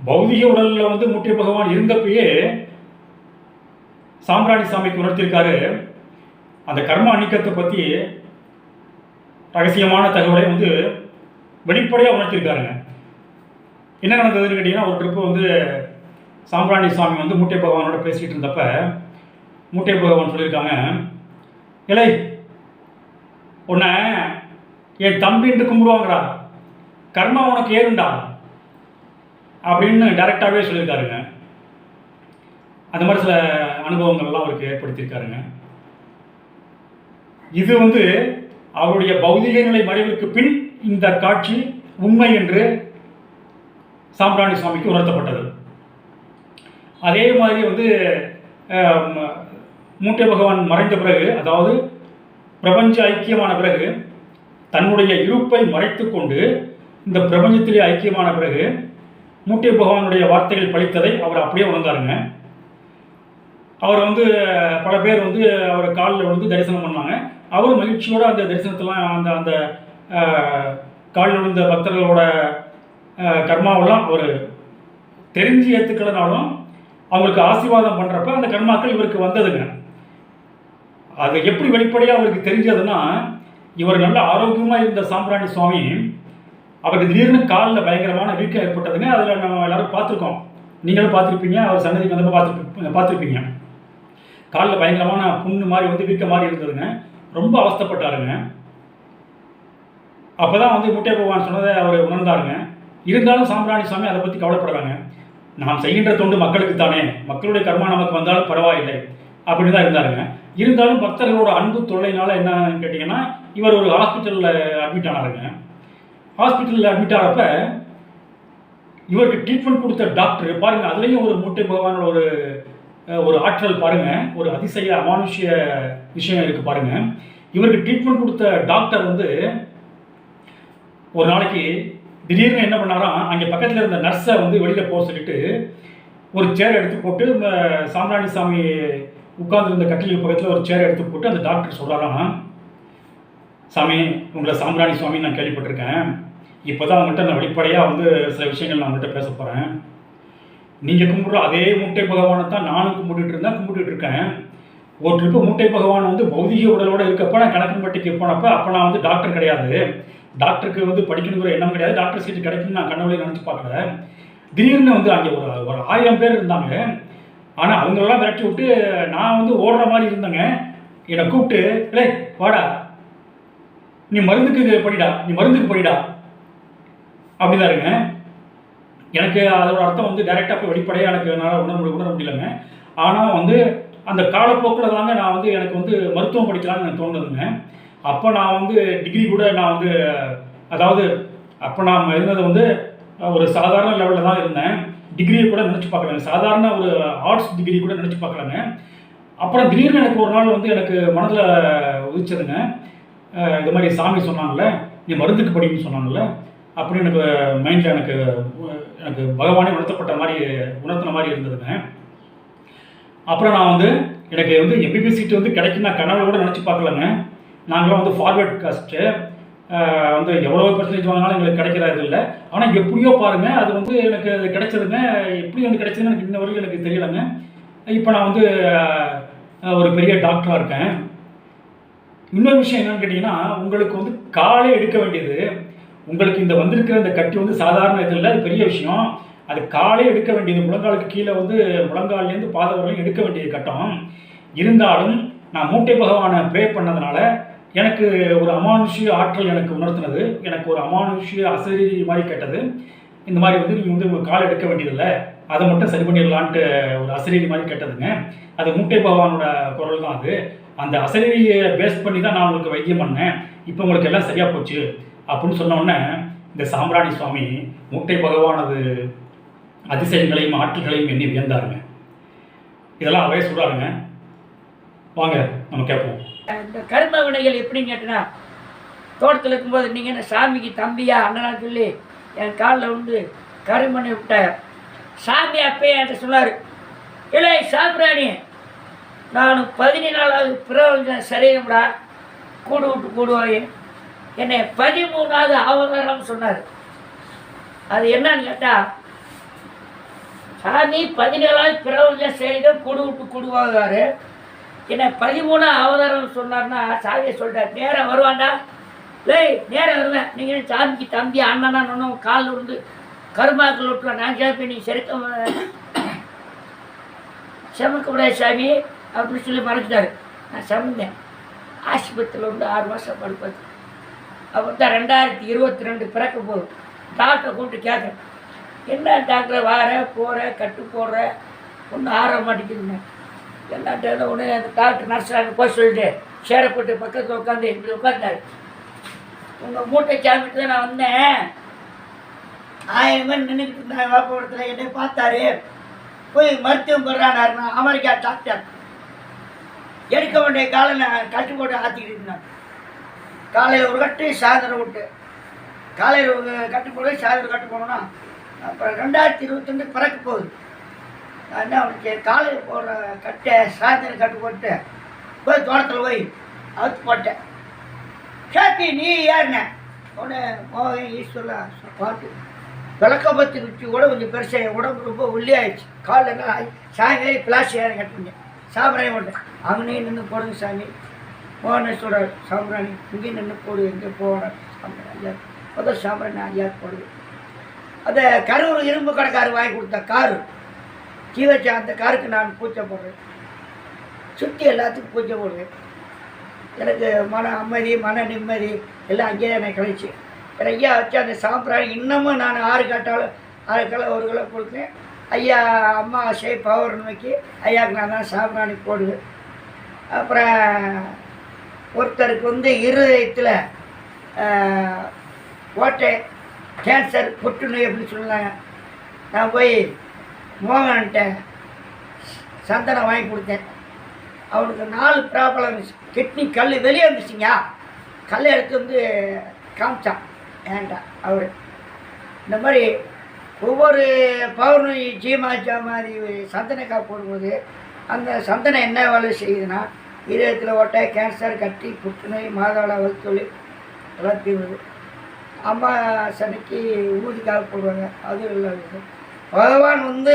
பௌதிக உடலில் வந்து முட்டிய பகவான் இருந்தப்பயே சாம்ராணி சாமிக்கு உணர்த்தியிருக்காரு அந்த கர்ம அணிக்கத்தை பற்றி ரகசியமான தகவலை வந்து வெளிப்படையாக உணர்த்தியிருக்காருங்க என்ன நடந்ததுன்னு கேட்டிங்கன்னா ஒரு ட்ரிப்பு வந்து சாம்ராணி சாமி வந்து மூட்டை பகவானோட பேசிக்கிட்டு இருந்தப்ப மூட்டை பகவான் சொல்லியிருக்காங்க இலை உன்னை என் தம்பின்ட்டு கும்பிடுவாங்கடா. கர்மா உனக்கு ஏறுண்டா அப்படின்னு டைரெக்டாகவே சொல்லியிருக்காருங்க. அந்த மாதிரி சில அனுபவங்கள்லாம் அவருக்கு ஏற்படுத்தியிருக்காருங்க. இது வந்து அவருடைய பௌதிக நிலை மறைவிற்கு பின் இந்த காட்சி உண்மை என்று சாம்பிராணி சுவாமிக்கு உணர்த்தப்பட்டது. அதே மாதிரி வந்து மூட்டை பகவான் மறைந்த பிறகு அதாவது பிரபஞ்ச ஐக்கியமான பிறகு தன்னுடைய இருப்பை மறைத்துக்கொண்டு இந்த பிரபஞ்சத்திலே ஐக்கியமான பிறகு மூட்டை பகவானுடைய வார்த்தைகள் பழித்ததை அவர் அப்படியே உணர்ந்தாருங்க. அவர் வந்து பல பேர் வந்து அவர் காலில் வந்து தரிசனம் பண்ணாங்க. அவரும் மகிழ்ச்சியோடு அந்த தரிசனத்தெல்லாம் அந்த அந்த காலில் விழுந்த பக்தர்களோட கர்மாவெல்லாம் அவர் தெரிஞ்சு ஏற்றுக்கலனாலும் அவங்களுக்கு ஆசீர்வாதம் பண்ணுறப்ப அந்த கர்மாக்கள் இவருக்கு வந்ததுங்க. அது எப்படி வெளிப்படையாக அவருக்கு தெரிஞ்சதுன்னா இவர் நல்ல ஆரோக்கியமாக இருந்த சாம்பிராணி சுவாமி அவருக்கு திடீர்னு காலில் பயங்கரமான வீக்கம் ஏற்பட்டதுங்க அதில் நம்ம எல்லாரும் பார்த்துருக்கோம். நீங்களும் பார்த்துருப்பீங்க அவர் சன்னதிக்கு வந்தப்போ பார்த்துருப்பீங்க பார்த்துருப்பீங்க. காலில் பயங்கரமான புண்ணு மாதிரி வந்து வீக்க மாதிரி இருந்ததுங்க. ரொம்ப அவஸ்தைப்பட்டாருங்க. அப்போ தான் வந்து முட்டை பகவான் சொன்னதை அவர் உணர்ந்தாருங்க. இருந்தாலும் சாம்பிராணி சுவாமி அதை பற்றி கவலைப்படுறாங்க நாம் செய்கின்ற தொண்டு மக்களுக்கு தானே. மக்களுடைய கர்மா நமக்கு வந்தாலும் பரவாயில்லை அப்படின்னு தான் இருந்தாருங்க. இருந்தாலும் பக்தர்களோட அன்பு தொல்லைனால என்னன்னு கேட்டிங்கன்னா இவர் ஒரு ஹாஸ்பிட்டலில் அட்மிட் ஆனாருங்க. ஹாஸ்பிட்டலில் அட்மிட் ஆகிறப்ப இவருக்கு ட்ரீட்மெண்ட் கொடுத்த டாக்டர் பாருங்கள் அதுலேயும் ஒரு மூட்டை பகவானோட ஒரு ஒரு ஆற்றல் பாருங்கள் ஒரு அதிசய அமானுஷ்ய விஷயம் இருக்குது பாருங்கள் இவருக்கு ட்ரீட்மெண்ட் கொடுத்த டாக்டர் வந்து ஒரு நாளைக்கு திடீர்னு என்ன பண்ணாராம் அங்கே பக்கத்தில் இருந்த நர்ஸை வந்து வெளியில் போக சொல்லிட்டு ஒரு சேர் எடுத்து போட்டு ம, சாமி உட்கார்ந்துருந்த கட்டிலுக்கு பக்கத்தில் ஒரு சேர் எடுத்து போட்டு அந்த டாக்டர் சொல்கிறாராம் சாமி உங்களை சாம்ராணி சுவாமி நான் கேள்விப்பட்டிருக்கேன். இப்போ தான் அவங்கள்ட்ட நான் வெளிப்படையாக வந்து சில விஷயங்கள் நான் அவங்கள்ட்ட பேச போகிறேன் நீங்கள் கும்பிட்ற அதே முட்டை பகவானை தான் நானும் கும்பிட்டுட்டு இருந்தேன் கும்பிட்டுட்டு இருக்கேன். ஒரு ட்ரிப்பு முட்டை பகவான் வந்து பௌதிக உடலோடு இருக்கப்போ நான் கணக்கன்பட்டிக்கு போனப்போ அப்போ நான் வந்து டாக்டர் கிடையாது. டாக்டருக்கு வந்து படிக்கணுங்கிற எண்ணம் கிடையாது. டாக்டர் சீட்டு கிடைக்கும்னு நான் கனவுலையும் நினச்சி பார்க்கல. திடீர்னு வந்து அங்கே ஒரு ஒரு ஆயிரம் பேர் இருந்தாங்க. ஆனால் அவங்களெல்லாம் விரட்டி விட்டு நான் வந்து ஓடுற மாதிரி இருந்தேங்க. என்னை கூப்பிட்டு இல்லை வாடா. நீ மருந்துக்கு படிடா. நீ மருந்துக்கு படிடா. அப்படிதாருங்க எனக்கு அதோட அர்த்தம் வந்து டைரெக்டாக போய் வெளிப்படையாக எனக்கு என்னால் உணர உணர முடியலங்க. ஆனால் வந்து அந்த காலப்போக்கில் தாங்க நான் வந்து எனக்கு வந்து மருத்துவம் படிக்கலாம்னு எனக்கு தோணுதுங்க. அப்போ நான் வந்து டிகிரி கூட நான் வந்து அதாவது அப்போ நான் இருந்தது வந்து ஒரு சாதாரண லெவலில் தான் இருந்தேன். டிகிரியை கூட நினச்சி பார்க்கலங்க. சாதாரண ஒரு ஆர்ட்ஸ் டிகிரி கூட நினச்சி பார்க்கலங்க. அப்புறம் திடீர்னு எனக்கு ஒரு நாள் வந்து எனக்கு மனதில் உதிச்சதுங்க. இது மாதிரி சாமி சொன்னாங்கல்ல நீ மருந்துக்கு படின்னு சொன்னாங்கல்ல அப்படின்னு எனக்கு மைண்டில் எனக்கு எனக்கு பகவானே உணர்த்தப்பட்ட மாதிரி உணர்த்தின மாதிரி இருந்ததுங்க. அப்புறம் நான் வந்து எனக்கு வந்து எம்பிபி சீட் வந்து கிடைக்கும் நான் கனவுல கூட நினச்சி பார்க்கலங்க. நாங்களாம் வந்து ஃபார்வேர்ட் காஸ்ட்டு வந்து எவ்வளோ பர்சன்டேஜ் வாங்கினாலும் எங்களுக்கு கிடைக்கிறது இல்லை. ஆனால் எப்படியோ பாருங்கள் அது வந்து எனக்கு அது கிடைச்சதுங்க. எப்படி வந்து கிடைச்சதுன்னு எனக்கு இன்ன வரைக்கும் எனக்கு தெரியலைங்க. இப்போ நான் வந்து ஒரு பெரிய டாக்டராக இருக்கேன். இன்னொரு விஷயம் என்னன்னு கேட்டிங்கன்னா உங்களுக்கு வந்து காலே எடுக்க வேண்டியது உங்களுக்கு இந்த வந்திருக்கிற இந்த கட்டி வந்து சாதாரண இது இல்லை அது பெரிய விஷயம். அது காலே எடுக்க வேண்டியது. முழங்காலுக்கு கீழே வந்து முழங்கால்லேருந்து பாதை எடுக்க வேண்டியது கட்டம். இருந்தாலும் நான் மூட்டை பகவானை ப்ரே பண்ணதுனால எனக்கு ஒரு அமானுஷ்ய ஆற்றல் எனக்கு உணர்த்தினது. எனக்கு ஒரு அமானுஷ்ய அசரி மாதிரி கேட்டது. இந்த மாதிரி வந்து நீங்கள் வந்து உங்கள் கால் எடுக்க வேண்டியதில்லை. அதை மட்டும் சரி பண்ணிடலான்ட்டு ஒரு அசரீரி மாதிரி கேட்டதுங்க. அது மூட்டை பகவானோட குரல் தான் அது. அந்த அசரீரியை பேஸ் பண்ணி தான் நான் உங்களுக்கு வைத்தியம் பண்ணேன். இப்போ உங்களுக்கு எல்லாம் சரியாக போச்சு. அப்படின்னு சொன்ன உடனே இந்த சாம்பிராணி சுவாமி மூட்டை பகவானது அதிசயங்களையும் ஆற்றல்களையும் எண்ணி வியந்தாருங்க. இதெல்லாம் அவரே சொல்கிறாருங்க வாங்க நம்ம கேட்போம். இந்த கர்ம வினைகள் எப்படின்னு கேட்டனா தோட்டத்தில் இருக்கும்போது நீங்கள் என்ன சாமிக்கு தம்பியா அண்ணனா சொல்லி என் காலில் வந்து கருமனை விட்டார். சாமி அப்பயே என்கிட்ட சொன்னார் இல்லை சாம்பிராணி நான் பதினேழாவது பிரபஞ்சம் சரீரம்டா கூடு விட்டு கூடுவாயே என்னை பதிமூணாவது அவதாரம் சொன்னார். அது என்னன்னு கேட்டால் சாமி பதினேழாவது பிரபஞ்சம் சரீரம் கொடு விட்டு கூடுவாரு என்னை பதிமூணா அவதாரம் சொன்னார்னா சாமியை சொல்லிட்டார் நேரம் வருவான்டா லேய் நேரம் வருவேன். நீங்கள் சாமிக்கு தம்பி அண்ணனா ஒன்றும் கால் விழுந்து கருமாக்கள் விட்டுருவேன் நான் கேட்பேன் நீ செருக்க செமக்கூடாது சாமி. அப்படின்னு சொல்லி மறைச்சிட்டாரு நான் சமந்தேன். ஆஸ்பத்திரியில் வந்து ஆறு மாதம் படுப்பது அவர் தான் ரெண்டாயிரத்தி இருபத்தி ரெண்டு பிறக்க போகுது. டாக்டரை கூப்பிட்டு கேட்குறேன் என்ன டாக்டரை வார போகிற கட்டு போடுற? ஒன்றும் ஆற மாட்டேங்குதுங்க என்னட்ட ஒன்று அந்த டாக்டர் நர்ஸ் அங்கே போய் சொல்லிட்டு சேரை போட்டு பக்கத்தில் உட்காந்து இப்படி உட்காந்தாரு உங்கள் மூட்டை சாமிட்டு தான் நான் வந்தேன். ஆயிரம் பேர் நின்றுக்கிட்டு இருந்தாங்க வாப்படத்தில் என்னை பார்த்தாரு. போய் மருத்துவம் பெறானாரு அமெரிக்கா டாக்டர். எடுக்க வேண்டிய காலை நான் கட்டு போட்டு ஆற்றிக்கிட்டு இருந்தேன். காலையில் ஒரு கட்டு சாயந்தரம் விட்டு காலையில் ஒரு கட்டு போடுவேன் சாயந்தரம் கட்டு போனோன்னா அப்புறம் ரெண்டாயிரத்தி இருபத்தொன்று பிறக்க போகுது. நான் என்ன அவனுக்கு காலையில் போடுற கட்டை சாயந்தரம் கட்டு போட்டு போய் தோட்டத்தில் போய் அவுத்து போட்டேன். கேட்டி நீ ஏறின? உடனே மோகன் ஈஸ்வரா பார்த்து விளக்கபத்து குச்சி கூட கொஞ்சம் பெருசாக என் உடம்பு ரொம்ப ஒல்லியாயிடுச்சு. காலில் எல்லாம் சாயங்காலம் பிளாஸ்டிக் ஏற கட்டுங்க சாப்பிட்றேன் மாட்டேன். அவனையும் நின்று போடுங்க சாமி. மோகனை சொல்கிறார் சாம்பிராணி இங்கே நின்று போடு எங்கே போகிறேன் சாம்பிராணி ஐயா முதல் சாம்பிராணி ஐயா போடுது. அந்த கரூர் இரும்பு கடைக்காரர் வாங்கி கொடுத்த காரு. தீ வச்ச அந்த காருக்கு நான் பூச்சை போடுறேன். சுற்றி எல்லாத்துக்கும் பூஜை போடுவேன் எனக்கு மன அமைதி மன நிம்மதி எல்லாம் அங்கேயே எனக்கு கழிச்சு. எனக்கு ஐயா வச்சு அந்த சாம்பிராணி இன்னமும் நான் ஆறு காட்டாலும் ஆறு கிலோ ஒரு கிலோ கொடுத்தேன். ஐயா அம்மா சே பௌர்ணமிக்கு ஐயாவுக்கு நான் தான் சாம்பிராணி போடுவேன். அப்புறம் ஒருத்தருக்கு வந்து இருதயத்தில் ஓட்டை கேன்சர் புற்றுநோய் அப்படின்னு சொன்னாங்க நான் போய் மோகன்கிட்ட சந்தனம் வாங்கி கொடுத்தேன். அவனுக்கு நாலு ப்ராப்ளம் கிட்னி கல் வெளியே வந்துச்சுங்க. கல் எடுத்து வந்து காமிச்சான் ஏன்டா அவர். இந்த மாதிரி ஒவ்வொரு பௌர்ணமி ஜீமாச்சா மாதிரி சந்தனக்காய் போடும்போது அந்த சந்தனம் என்ன வேலை செய்யுதுன்னா இதயத்தில் ஓட்டை கேன்சர் கட்டி புற்றுநோய் மாதாள வல்தொழில் எல்லாம் அம்மா சனிக்கு ஊதிக்காக போடுவாங்க. அதுவும் இல்லை பகவான் வந்து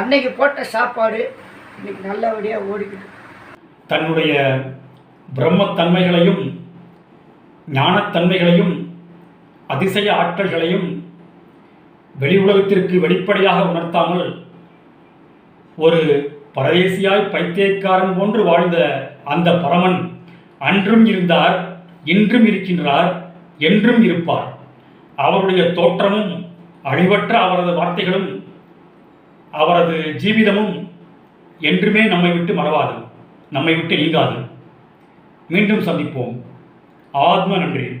அன்னைக்கு போட்ட சாப்பாடு இன்னைக்கு நல்லபடியாக ஓடிக்கிட்டு. தன்னுடைய பிரம்மத்தன்மைகளையும் ஞானத்தன்மைகளையும் அதிசய ஆற்றல்களையும் வெளி உலகத்திற்கு வெளிப்படையாக உணர்த்தாமல் ஒரு பரதேசியாய் பைத்தியக்காரன் போன்று வாழ்ந்த அந்த பரமன் அன்றும் இருந்தார் இன்றும் இருக்கின்றார் என்றும் இருப்பார். அவருடைய தோற்றமும் அழிவற்ற அவரது வார்த்தைகளும் அவரது ஜீவிதமும் என்றுமே நம்மை விட்டு மறவாது நம்மை விட்டு நீங்காது. மீண்டும் சந்திப்போம். ஆத்ம நன்றி.